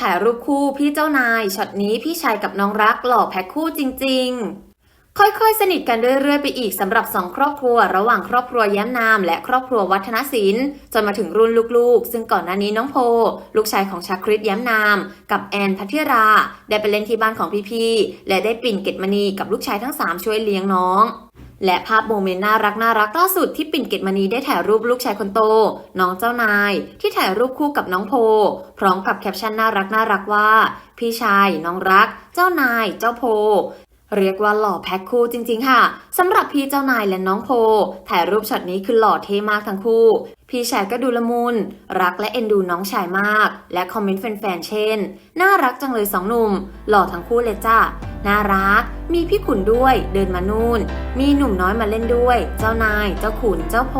ถ่ายรูปคู่พี่เจ้านายช็อตนี้พี่ชายกับน้องรักหล่อแพ็คคู่จริง ๆ ค่อยๆ สนิทกันเรื่อยๆไปอีกสำหรับสองครอบครัว ระหว่างครอบครัวแย้มนามและครอบครัววัฒนศิลป์จนมาถึงรุ่นลูกๆ ซึ่งก่อนหน้านี้น้องโพ ลูกชายของชาคริตแย้มนาม กับแอนพัทธิรา ได้ไปเล่นที่บ้านของพี่ๆและได้ปิ่นเกตมณีกับลูกชายทั้งสามช่วยเลี้ยงน้อง และภาพโมเมนต์น่ารักน่ารักล่าสุดที่ปิ่นเกตมณีได้ถ่ายรูปลูกชายคนโต น้องเจ้านาย ที่ถ่ายรูปคู่กับน้องโพ พร้อมกับแคปชั่นน่ารักน่ารักว่า พี่ชาย น้องรัก เจ้านาย เจ้าโพเรียกว่าหล่อแพ็คคู่จริงๆค่ะสำหรับพี่เจ้านายและน้องโพ ถ่ายรูปช็อตนี้คือหล่อเท่มากทั้งคู่ พี่ชายก็ดูละมุนรักและเอ็นดูน้องชายมาก และคอมเมนต์แฟนๆเช่น น่ารักจังเลยสองหนุ่ม หล่อทั้งคู่เลยจ้า น่ารัก มีพี่ขุนด้วย เดินมานู่น มีหนุ่มน้อยมาเล่นด้วย เจ้านาย เจ้าขุน เจ้าโพ